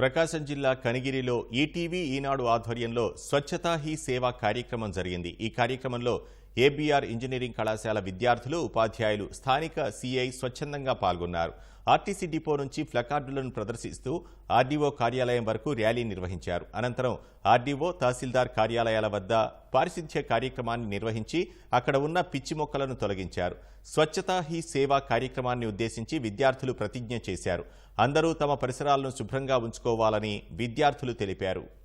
ప్రకాశం జిల్లా కనిగిరిలో ఈటీవీ ఈనాడు ఆధ్వర్యంలో స్వచ్ఛతా హీ సేవ కార్యక్రమం జరిగింది. ఈ కార్యక్రమంలో ఏబీఆర్ ఇంజనీరింగ్ కళాశాల విద్యార్థులు ఉపాధ్యాయులు స్థానిక సిఐ స్వచ్ఛందంగా పాల్గొన్నారు. ఆర్టీసీ డిపో నుంచి ప్లకార్డులను ప్రదర్శిస్తూ ఆర్డీఓ కార్యాలయం వరకు ర్యాలీ నిర్వహించారు. అనంతరం ఆర్డీఓ తహసీల్దార్ కార్యాలయాల వద్ద పారిశుధ్య కార్యక్రమాన్ని నిర్వహించి అక్కడ ఉన్న పిచ్చి మొక్కలను తొలగించారు. స్వచ్ఛతా హీ సేవా కార్యక్రమాన్ని ఉద్దేశించి విద్యార్థులు ప్రతిజ్ఞ చేశారు. అందరూ తమ పరిసరాలను శుభ్రంగా ఉంచుకోవాలని విద్యార్థులు తెలిపారు.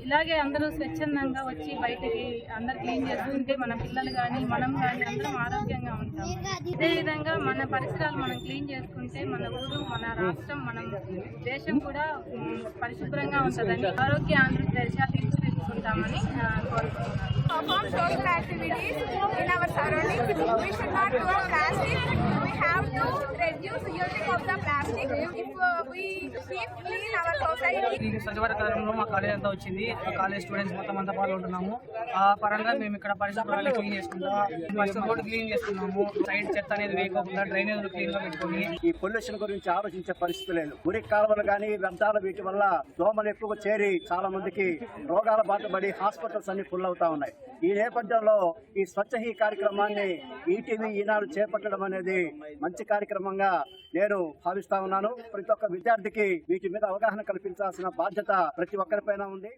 ఇలాగే అందరూ స్వచ్ఛందంగా వచ్చి బయటికి అందరు క్లీన్ చేసుకుంటే మన పిల్లలు కానీ మనం కానీ అందరం ఆరోగ్యంగా ఉంటాం అదేవిధంగా మన పరిసరాలు మనం క్లీన్ చేసుకుంటే మన ఊరు మన రాష్ట్రం మనం దేశం కూడా పరిశుభ్రంగా ఉంటుందని ఆరోగ్య ఆంధ్రప్రదేశ్ తీర్చిదిద్దుకుంటామని కోరుకుంటున్నాను perform social activities in our surroundings. We should not throw plastic. Uh, Swachh Bharat కార్యక్రమంలో మా కాలేజ్ అంతా వచ్చింది. మా కాలేజ్ స్టూడెంట్స్ మొత్తం అంతా పాల్గొంటున్నాము. ఆ పరంగా మేము ఇక్కడ పరిశుభ్రాలు క్లీన్ చేసుకుంటాం పరిస్థితి కూడా క్లీన్ చేసుకున్నాము సైడ్ చెత్త అనేది వేయకోకుండా డ్రైనేజ్ క్లీన్గా పెట్టుకొని. ఈ పొల్యూషన్ గురించి ఆలోచించే పరిస్థితి లేదు. మురి కాలువలు కానీ వ్యర్థాలు వీటి వల్ల దోమలు ఎక్కువ చేరి చాలా మందికి రోగాల బాటపడి హాస్పిటల్స్ అన్ని ఫుల్ అవుతా ఉన్నాయి. ఈ నేపథ్యంలో ఈ స్వచ్ఛ హీ కార్యక్రమాన్ని ఈటీవీ ఈనాడు చేపట్టడం అనేది మంచి కార్యక్రమంగా నేను భావిస్తా ఉన్నాను. ప్రతి ఒక్క విద్యార్థికి వీటి మీద అవగాహన కల్పించాల్సిన బాధ్యత ప్రతి ఒక్కరిపైన ఉంది.